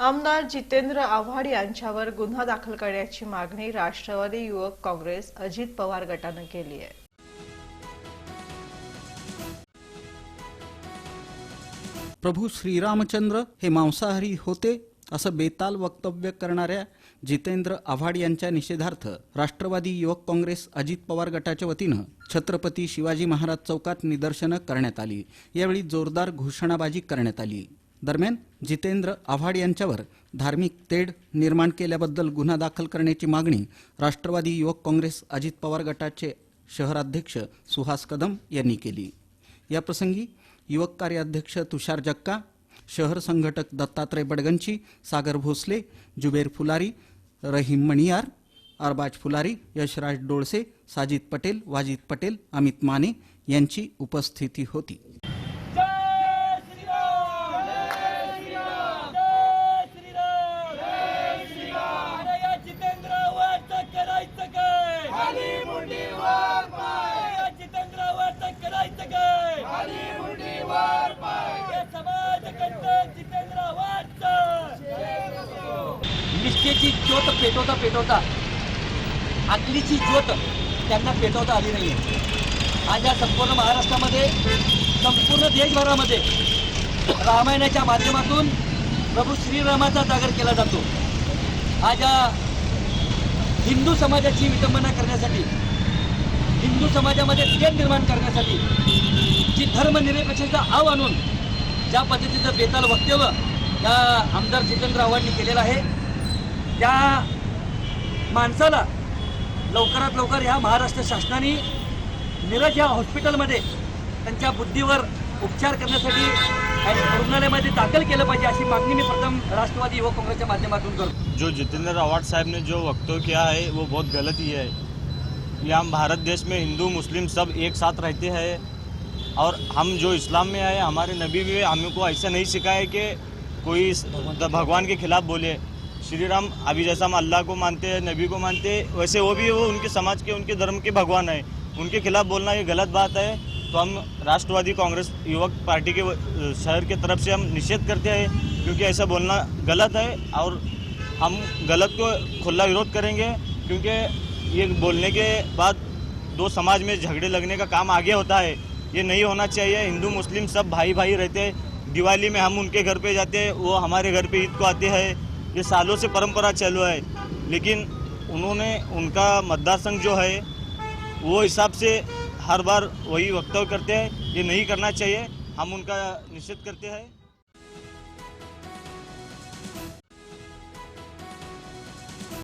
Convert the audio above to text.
आमदार जितेंद्र आव्हाड यांच्यावर गुन्हा दाखल करण्याची मागणी राष्ट्रवादी युवक काँग्रेस अजित पवार गटानं केली आहे. प्रभू श्रीरामचंद्र हे मांसाहारी होते असं बेताल वक्तव्य करणाऱ्या जितेंद्र आव्हाड यांच्या निषेधार्थ राष्ट्रवादी युवक काँग्रेस अजित पवार गटाच्या वतीनं छत्रपती शिवाजी महाराज चौकात निदर्शनं करण्यात आली. यावेळी जोरदार घोषणाबाजी करण्यात आली. दरम्यान जितेंद्र आव्हाड यांच्यावर धार्मिक तेढ निर्माण केल्याबद्दल गुन्हा दाखल करण्याची मागणी राष्ट्रवादी युवक काँग्रेस अजित पवार गटाचे शहराध्यक्ष सुहास कदम यांनी केली. याप्रसंगी युवक कार्याध्यक्ष तुषार जक्का शहर संघटक दत्तात्रय बडगंची सागर भोसले जुबेर फुलारी रहीम मणियार अरबाज फुलारी यशराज डोळसे साजिद पटेल वाजिद पटेल अमित माने यांची उपस्थिती होती. निष्ठेची ज्योत पेटवता पेटवता आकलीची ज्योत त्यांना पेटवता आली नाही आहे आज या संपूर्ण महाराष्ट्रामध्ये संपूर्ण देशभरामध्ये रामायणाच्या माध्यमातून प्रभू श्रीरामाचा जागर केला जातो. आज या हिंदू समाजाची विटंबना करण्यासाठी हिंदू समाजामध्ये तेल निर्माण करण्यासाठी जी धर्मनिरपेक्षता आव आणून ज्या पद्धतीचं बेताल वक्तव्य त्या आमदार जितेंद्र आव्हाडनी केलेलं आहे त्या माणसाला लवकरात लवकर ह्या महाराष्ट्र शासनाने मिरज या हॉस्पिटलमध्ये त्यांच्या बुद्धीवर उपचार करण्यासाठी आणि रुग्णालयामध्ये दाखल केलं पाहिजे अशी मागणी मी प्रथम राष्ट्रवादी युवक काँग्रेसच्या माध्यमातून करतो. जो जितेंद्र रावत साहब ने जो वक्तव्य किया है वो बहुत गलत ही है। ये हम भारत देश में हिंदू मुस्लिम सब एक साथ रहते हैं और हम जो इस्लाम में आए हमारे नबी भी हमको ऐसा नहीं सिखाया कि कोई भगवान के खिलाफ बोले। श्री राम अभी जैसा हम अल्लाह को मानते हैं, नबी को मानते हैं, वैसे वो भी वो उनके समाज के, उनके धर्म के भगवान है। उनके खिलाफ बोलना ये गलत बात है। तो हम राष्ट्रवादी कांग्रेस युवक पार्टी के शहर के तरफ़ से हम निषेध करते हैं, क्योंकि ऐसा बोलना गलत है और हम गलत को खुला विरोध करेंगे, क्योंकि ये बोलने के बाद दो समाज में झगड़े लगने का काम आगे होता है। ये नहीं होना चाहिए। हिंदू, मुस्लिम सब भाई भाई रहते हैं। दिवाली में हम उनके घर पे जाते हैं, वो हमारे घर पे ईद को आते हैं। ये सालों से परंपरा चालू है, लेकिन उन्होंने उनका मतदार संघ जो है, वो हिसाब से हर बार वही वक्तव्य करते हैं, ये नहीं करना चाहिए, हम उनका निषेध करते हैं।